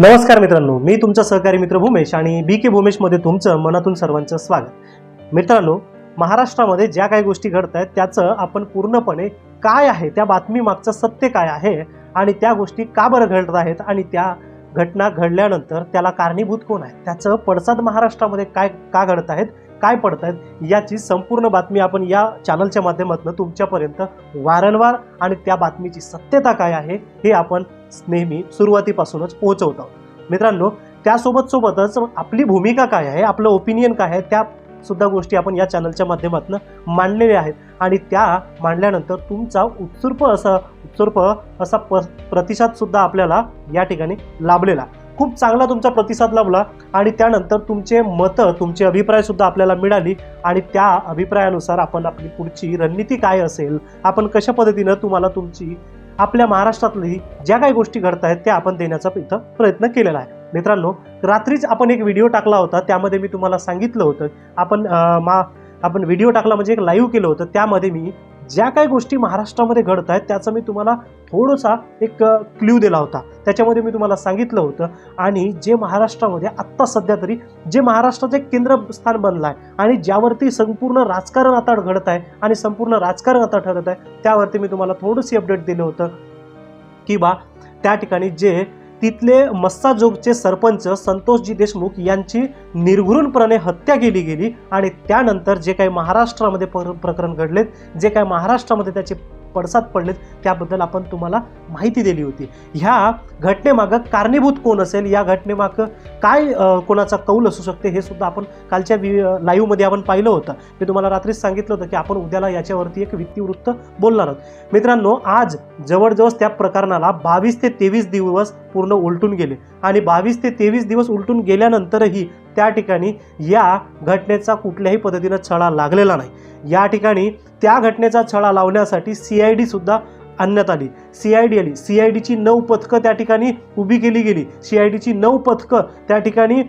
नमस्कार मित्रांनो मी तुमचा सहकारी मित्र भूमेश आणि बी के भूमेशमध्ये तुमचं मनातून सर्वांचं स्वागत. मित्रांनो महाराष्ट्रामध्ये ज्या काही गोष्टी घडत आहेत त्याचं आपण पूर्णपणे काय आहे त्या बातमी मागचं सत्य काय आहे आणि त्या गोष्टी का बरं घडत आहेत आणि त्या घटना घडल्यानंतर त्याला कारणीभूत कोण आहे त्याचं पडसाद महाराष्ट्रामध्ये काय का घडत आहेत काय पडत आहेत याची संपूर्ण बातमी आपण या चॅनलच्या माध्यमातून तुमच्यापर्यंत वारंवार आणि त्या बातमीची सत्यता काय आहे हे आपण नेहमी सुरुवातीपासूनच पोहोचवत. आहोत मित्रांनो त्यासोबत सोबतच आपली भूमिका काय आहे आपलं ओपिनियन काय आहे त्या सुद्धा गोष्टी आपण या चॅनलच्या माध्यमातून मांडलेल्या आहेत. आणि त्या मांडल्यानंतर तुमचा उत्सुर्प असा उत्सुर्प असा प प्रतिसाद सुद्धा आपल्याला या ठिकाणी लाभलेला. खूप चांगला तुमचा प्रतिसाद लाभला आणि त्यानंतर तुमचे मतं तुमचे अभिप्राय सुद्धा आपल्याला मिळाली आणि त्या अभिप्रायानुसार आपण आपली पुढची रणनीती काय असेल आपण कशा पद्धतीनं तुम्हाला तुमची आपल्या महाराष्ट्रातली ज्या काही गोष्टी घडत आहेत त्या आपण देण्याचा इथं प्रयत्न केलेला आहे. मित्रांनो रात्रीच आपण एक व्हिडिओ टाकला होता त्यामध्ये मी तुम्हाला सांगितलं होतं आपण मा आपण व्हिडिओ टाकला म्हणजे एक लाईव्ह केलं होतं त्यामध्ये मी ज्या काही गोष्टी महाराष्ट्रामध्ये घडत आहेत त्याचा मी तुम्हाला थोडासा एक क्ल्यू दिला होता. त्याच्यामध्ये मी तुम्हाला सांगितलं होतं. आणि जे महाराष्ट्रामध्ये आत्ता सध्या तरी जे महाराष्ट्राचं एक केंद्रस्थान बनलं आहे आणि ज्यावरती संपूर्ण राजकारण आता घडत आहे आणि संपूर्ण राजकारण आता ठरत आहे त्यावरती मी तुम्हाला थोडंशी अपडेट दिलं होतं. की बा त्या ठिकाणी जे तिथले मस्साजोगचे सरपंच संतोषजी देशमुख यांची निर्घृणपणे हत्या केली गेली आणि त्यानंतर जे काही महाराष्ट्रामध्ये पर प्रकरण घडलेत जे काही महाराष्ट्रामध्ये त्याचे पडसाद पडलेत त्याबद्दल आपण तुम्हाला माहिती दिली होती. ह्या घटनेमागं कारणीभूत कोण असेल? या घटनेमागं काय कोणाचा कौल असू शकते? हे सुद्धा आपण कालच्या वि लाईव्हमध्ये आपण पाहिलं होतं. मी तुम्हाला रात्रीच सांगितलं होतं की आपण उद्याला याच्यावरती एक वित्तीवृत्त बोलणार आहोत. मित्रांनो आज जवळजवळ त्या प्रकरणाला बावीस ते तेवीस दिवस पूर्ण उलटून गेले. आणि बावीस ते तेवीस दिवस उलटून गेल्यानंतरही त्या ठिकाणी या घटनेचा कुठल्याही पद्धतीनं छळा लागलेला नाही. या ठिकाणी त्या घटनेचा छळा लावण्यासाठी सी आय डी सुद्धा आणण्यात आली. सी आय डी आली. सी आय डीची नऊ पथकं त्या ठिकाणी उभी केली गेली. सी आय डीची नऊ पथकं त्या ठिकाणी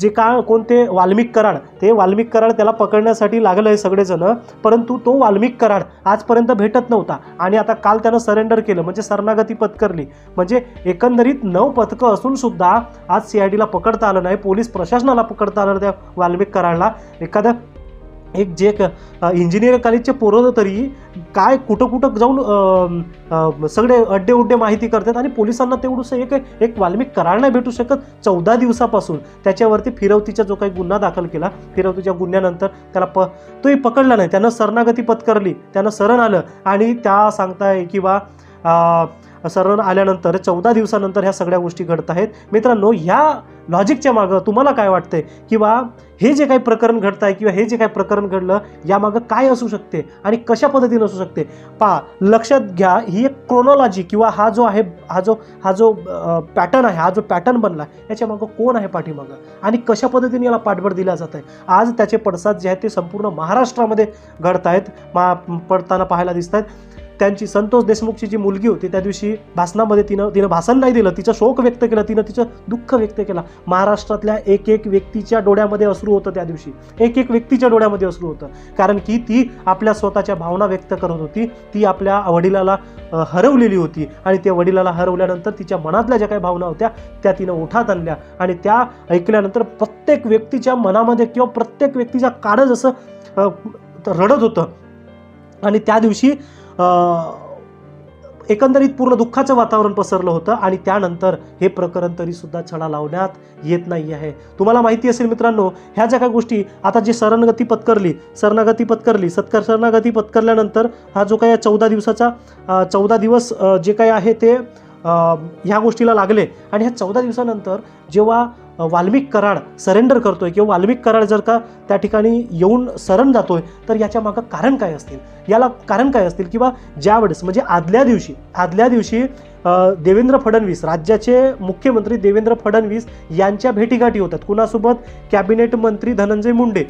जे का कोणते वाल्मिक कराड ते वाल्मिक कराड त्याला पकडण्यासाठी लागलं आहे सगळेजणं. परंतु तो वाल्मिक कराड आजपर्यंत भेटत नव्हता. आणि आता काल त्यानं सरेंडर केलं. म्हणजे शरणागती पत्करली. म्हणजे एकंदरीत नऊ पथकं असून सुद्धा आज सी आय डीला पकडता आलं नाही. पोलीस प्रशासनाला पकडता आलं त्या वाल्मिक कराडला. एखादं एक जे इंजिनिअरिंग कॉलेजचे पोरं तरी काय कुठं कुठं जाऊन सगळे अड्डे उड्डे माहिती करतात आणि पोलिसांना तेवढंसं एक एक वाल्मिक करार नाही भेटू शकत चौदा दिवसापासून. त्याच्यावरती फिरवतीचा जो काही गुन्हा दाखल केला फिरवतीच्या गुन्ह्यानंतर त्याला प तोही पकडला नाही. त्यानं शरणागती पत्करली त्यानं शरण आलं आणि त्या सांगताय किंवा शरण आल्यानंतर चौदा दिवसानंतर ह्या सगळ्या गोष्टी घडत आहेत. मित्रांनो ह्या लॉजिकच्या मागं तुम्हाला काय वाटतंय? किंवा हे जे काही प्रकरण घडत आहे किंवा हे जे काही प्रकरण घडलं यामागं काय असू शकते आणि कशा पद्धतीनं असू शकते? पा लक्षात घ्या ही एक क्रोनॉलॉजी किंवा हा जो आहे हा जो हा जो पॅटर्न आहे हा जो पॅटर्न बनला याच्या मागं कोण आहे पाठीमागं? आणि कशा पद्धतीने याला पाठबळ दिला जात आहे? आज त्याचे पडसाद जे आहेत ते संपूर्ण महाराष्ट्रामध्ये घडत आहेत मा पडताना पाहायला दिसत आहेत त्यांची संतोष देशमुखची जी मुलगी होती त्या दिवशी भाषणामध्ये तिनं तिनं भाषण नाही दिलं. तिचं शोक व्यक्त केलं. तिनं तिचं दुःख व्यक्त केला. महाराष्ट्रातल्या एक एक व्यक्तीच्या डोळ्यामध्ये असरू होतं त्या दिवशी. एक एक व्यक्तीच्या डोळ्यामध्ये असरू होतं. कारण की ती आपल्या स्वतःच्या भावना व्यक्त करत होती. ती आपल्या वडिलाला हरवलेली होती. आणि त्या वडिलाला हरवल्यानंतर तिच्या मनातल्या ज्या काही भावना होत्या त्या तिनं ओठात आणल्या. आणि त्या ऐकल्यानंतर प्रत्येक व्यक्तीच्या मनामध्ये किंवा प्रत्येक व्यक्तीच्या काळं जसं रडत होतं. आणि त्या दिवशी एकंदरीत पूर्ण दुःखाचं वातावरण पसरलं होतं आणि त्यानंतर हे प्रकरण तरीसुद्धा छडा लावण्यात येत नाही आहे. तुम्हाला माहिती असेल मित्रांनो ह्या ज्या काही गोष्टी आता जे शरणगती पत्करली शरणागती पत्करली सत्कार शरणागती पत्करल्यानंतर हा जो काही चौदा दिवसाचा चौदा दिवस जे काही आहे ते ह्या गोष्टीला लागले. आणि ह्या चौदा दिवसानंतर जेव्हा वाल्मिक कराड सरेंडर करतोय किंवा वाल्मिक कराड जर का त्या ठिकाणी येऊन सरण जातोय तर याच्या मागं कारण काय असतील? याला कारण काय असतील? किंवा ज्यावेळेस म्हणजे आदल्या दिवशी आदल्या दिवशी देवेंद्र फडणवीस राज्याचे मुख्यमंत्री देवेंद्र फडणवीस यांच्या भेटीगाठी होतात. कुणासोबत? कॅबिनेट मंत्री धनंजय मुंडे.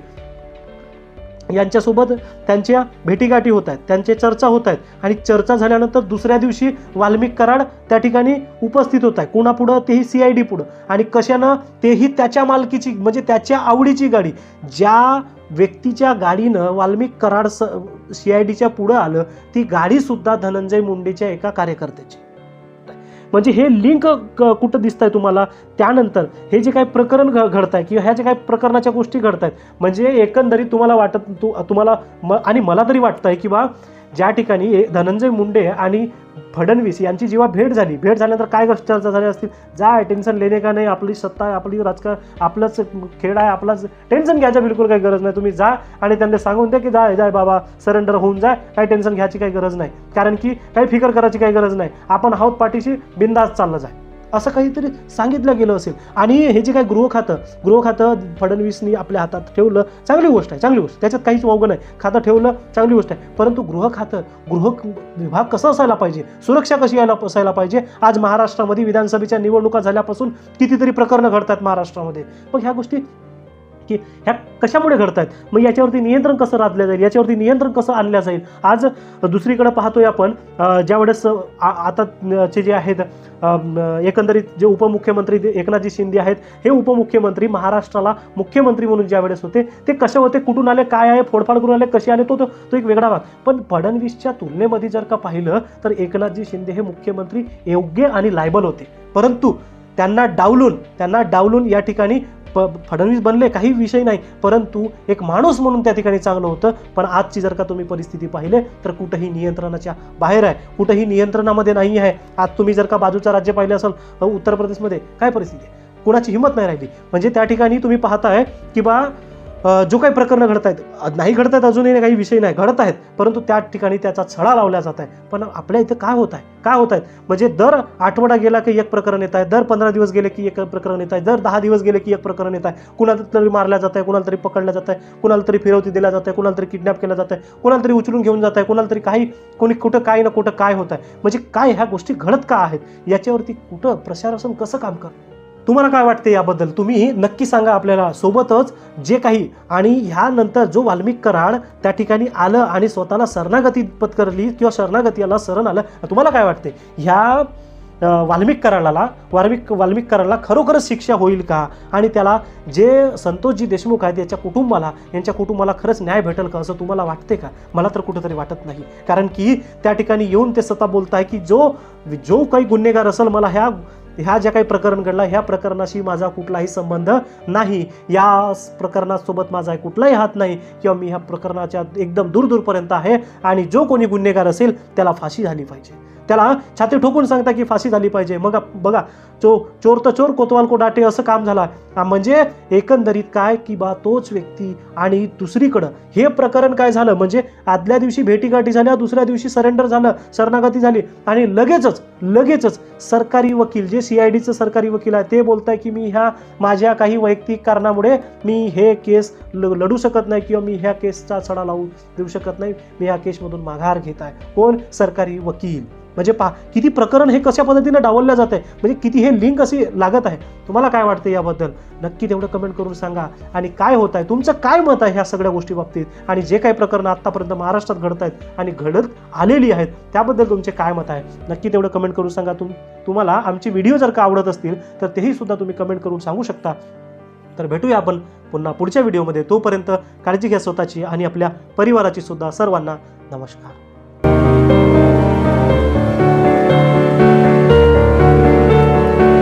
यांच्यासोबत त्यांच्या भेटीगाठी होत आहेत त्यांचे चर्चा होत आहेत आणि चर्चा झाल्यानंतर दुसऱ्या दिवशी वाल्मिक कराड त्या ठिकाणी उपस्थित होत आहे कुणापुढं? तेही सी आय डी पुढं. आणि कशानं? तेही त्याच्या मालकीची म्हणजे त्याच्या आवडीची गाडी. ज्या व्यक्तीच्या गाडीनं वाल्मिक कराड स सी आय डीच्या पुढं आलं ती गाडीसुद्धा धनंजय मुंडेच्या एका कार्यकर्त्याची. म्हणजे हे लिंक कुठं दिसत आहे तुम्हाला? त्यानंतर हे जे काही प्रकरण घ घडत आहे किंवा ह्या जे काही प्रकरणाच्या गोष्टी घडत आहेत म्हणजे एकंदरीत तुम्हाला वाटत तु तुम्हाला म आणि मला तरी वाटतं आहे की बा ज्या ठिकाणी ए- धनंजय मुंडे आणि फडणवीस यांची जेव्हा भेट झाली भेट झाल्यानंतर काय चर्चा झाल्या असतील जा टेन्शन लेणे का नाही? आपली सत्ता आहे आपली राजकारण आपलंच खेळ आहे आपलाच टेन्शन घ्यायचं बिलकुल काही गरज नाही. तुम्ही जा आणि त्यांना सांगून द्या की जा जाय बाबा सरेंडर होऊन जाय काही टेन्शन घ्यायची काही गरज नाही. कारण की काही फिकर करायची काही गरज नाही. आपण आहोत पाठीशी बिंदास चाललं जाय. असं काहीतरी सांगितलं गेलं असेल. आणि हे जे काय गृह खातं गृह खातं फडणवीसनी आपल्या हातात ठेवलं चांगली गोष्ट आहे चांगली गोष्ट त्याच्यात काहीच वावगं नाही. खातं ठेवलं चांगली गोष्ट आहे. परंतु गृह खातं गृह विभाग कसं असायला पाहिजे? सुरक्षा कशी यायला असायला पाहिजे? आज महाराष्ट्रामध्ये विधानसभेच्या निवडणुका झाल्यापासून कितीतरी प्रकरणं घडतात महाराष्ट्रामध्ये. मग ह्या गोष्टी की ह्या कशामुळे घडत आहेत मग याच्यावरती नियंत्रण कसं राखलं जाईल? याच्यावरती नियंत्रण कसं आणलं जाईल? आज दुसरीकडे पाहतोय आपण ज्यावेळेस आताचे आ- जे आहेत एकंदरीत जे उपमुख्यमंत्री एकनाथजी शिंदे आहेत हे उपमुख्यमंत्री महाराष्ट्राला मुख्यमंत्री म्हणून ज्यावेळेस होते ते कसे होते कुठून आले काय आहे फोडफाड करून आले कसे आले तो तो एक वेगळा भाग. पण फडणवीसच्या तुलनेमध्ये जर का पाहिलं तर एकनाथजी शिंदे हे मुख्यमंत्री योग्य आणि लायबल होते. परंतु त्यांना डावलून त्यांना डावलून या ठिकाणी प फडणवीस बनले काही विषय नाही. परंतु एक माणूस म्हणून त्या ठिकाणी चांगलं होतं. पण आजची जर का तुम्ही परिस्थिती पाहिले तर कुठंही नियंत्रणाच्या बाहेर आहे. कुठंही नियंत्रणामध्ये नाही आहे. आज तुम्ही जर का बाजूचं राज्य पाहिलं असेल उत्तर प्रदेशमध्ये काय परिस्थिती आहे? कुणाची हिंमत नाही राहिली. म्हणजे त्या ठिकाणी तुम्ही पाहताय की बा जो काही प्रकरणं घडत आहेत नाही घडत आहेत अजूनही काही विषय नाही घडत आहेत परंतु त्या ठिकाणी त्याचा छडा लावला जात आहे. पण आपल्या इथं काय होत आहे? काय होत आहेत? म्हणजे दर आठवडा गेला की एक प्रकरण येत आहे दर पंधरा दिवस गेले की एक प्रकरण येत आहे दर दहा दिवस गेले की एक प्रकरण येत आहे. कुणाला तरी मारल्या जात आहे कुणाला तरी पकडलं जात आहे कुणाला तरी फिरवती दिल्या जात आहे कुणाला तरी किडनॅप केलं जात आहे कुणाला तरी उचलून घेऊन जात आहे कुणाला तरी काही कोणी कुठं काय ना कुठं काय होत आहे. म्हणजे काय ह्या गोष्टी घडत का आहेत? याच्यावरती कुठं प्रशासन कसं काम करतं? तुम्हाला काय वाटते याबद्दल? तुम्ही नक्की सांगा आपल्याला. सोबतच जे काही आणि ह्यानंतर जो वाल्मिक कराड त्या ठिकाणी आलं आणि स्वतःला शरणागती पत्करली किंवा शरणागती याला शरण आलं तुम्हाला काय वाटते? ह्या वाल्मिक कराडाला वाल्मिक वाल्मिक कराडाला खरोखरच शिक्षा होईल का? आणि त्याला जे संतोषजी देशमुख आहेत याच्या कुटुंबाला यांच्या कुटुंबाला खरंच न्याय भेटेल का असं तुम्हाला वाटते का? मला तर कुठेतरी वाटत नाही. कारण की त्या ठिकाणी येऊन ते स्वतः बोलत आहे की जो जो काही गुन्हेगार असेल मला ह्या ह्या ज्या काही प्रकरण घडला ह्या प्रकरणाशी माझा कुठलाही संबंध नाही. या प्रकरणासोबत माझा कुठलाही हात नाही किंवा मी ह्या प्रकरणाच्या एकदम दूर दूरपर्यंत आहे आणि जो कोणी गुन्हेगार असेल त्याला फाशी झाली पाहिजे. त्याला छाती ठोकून सांगता की फाशी झाली पाहिजे. मग बघा चो चोर तर चोर कोतवाल को डाटे असं काम झालं. म्हणजे एकंदरीत काय? की बा तोच व्यक्ती आणि दुसरीकडं. हे प्रकरण काय झालं? म्हणजे आदल्या दिवशी भेटीगाठी झाल्या दुसऱ्या दिवशी सरेंडर झालं शरणागती झाली आणि लगेचच लगेचच सरकारी वकील जे सी आय डीचं सरकारी वकील आहे. ते बोलत आहे की मी ह्या माझ्या काही वैयक्तिक कारणामुळे मी हे केस ल- लढू शकत नाही किंवा मी ह्या केसचा छडा लावू देऊ शकत नाही. मी ह्या केसमधून माघार घेत आहे. कोण? सरकारी वकील. म्हणजे पा किती प्रकरण हे कशा पद्धतीनं डावललं जात आहे म्हणजे किती हे लिंक अशी लागत आहे? तुम्हाला काय वाटतं याबद्दल? नक्की तेवढं कमेंट करून सांगा. आणि काय होत आहे तुमचं काय मत आहे ह्या सगळ्या गोष्टी बाबतीत? आणि जे काही प्रकरणं आत्तापर्यंत महाराष्ट्रात घडत आहेत आणि घडत आलेली आहेत त्याबद्दल तुमचे काय मत आहे? नक्की तेवढं कमेंट करून सांगा. तुम तुम्हाला आमचे व्हिडिओ जर का आवडत असतील तर तेही सुद्धा तुम्ही कमेंट करून सांगू शकता. तर भेटूया आपण पुन्हा पुढच्या व्हिडिओमध्ये तोपर्यंत काळजी घ्या स्वतःची आणि आपल्या परिवाराची सुद्धा. सर्वांना नमस्कार.